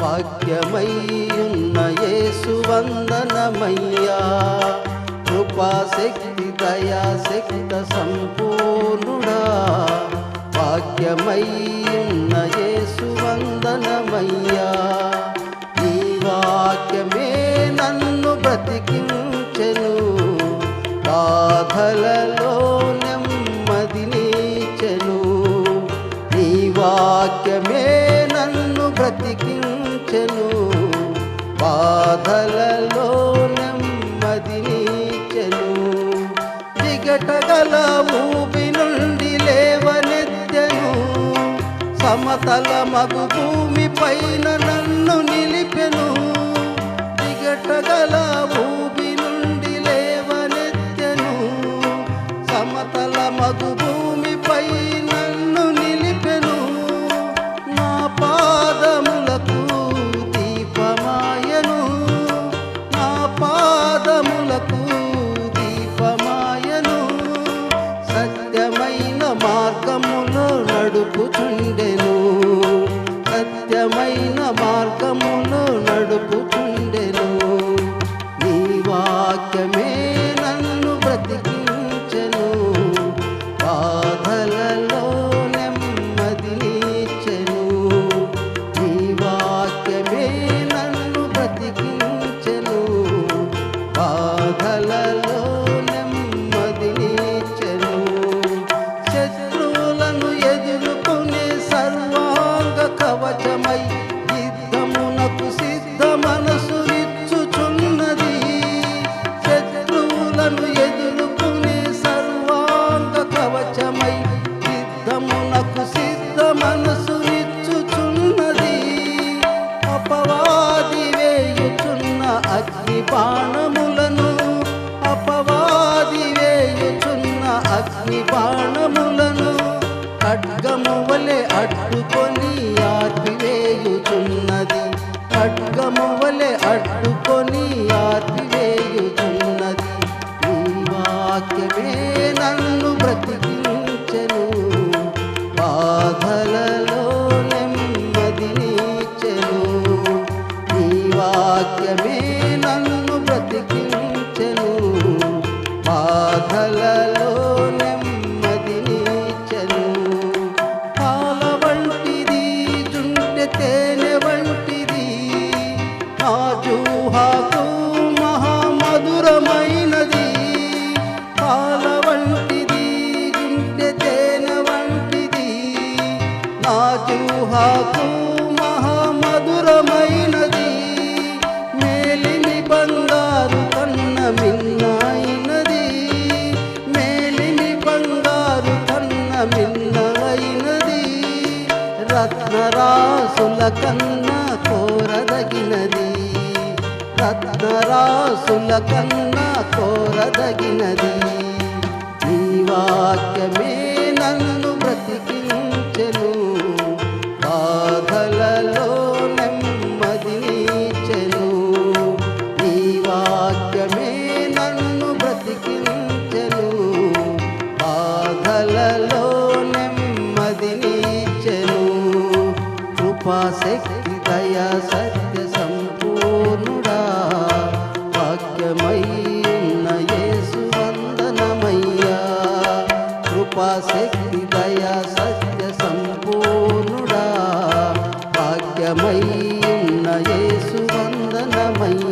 భాగ్యమయ్యున్న యేసు కృపాశక్తి దయాశక్త సంపూర్ణుడా. భాగ్యమయ్యున్న యేసు వందనమయ్యా. వాక్యమే నన్ను బ్రతికించెను. బాధలలో నెమ్మదినిచెను ఈ వాక్యమే దిగటగల భూమి నుండి లేవనెత్తెను. సమతల మగు భూమి పైన పట్టుకొని ఆర్పివేయుచున్నది. ఖడ్గము వలె అడ్డు తేనె వంటిది. నా జూహాకు మహామధురమైనది. పాల వంటిది గుండె తేనె వంటిది. నా జూహాకు రత్నరాసుల కన్న కోరదగినది. రత్నరాసుల కన్న కోరదగినది. నీ వాక్యమే కృపాశక్తి దయా సత్య సంపూర్ణుడా వాక్యమైన యేసు వందనమయ్యా. కృపాశక్తి దయా సత్య సంపూర్ణుడా భాగ్యమైన యేసు వందనమయ్యా.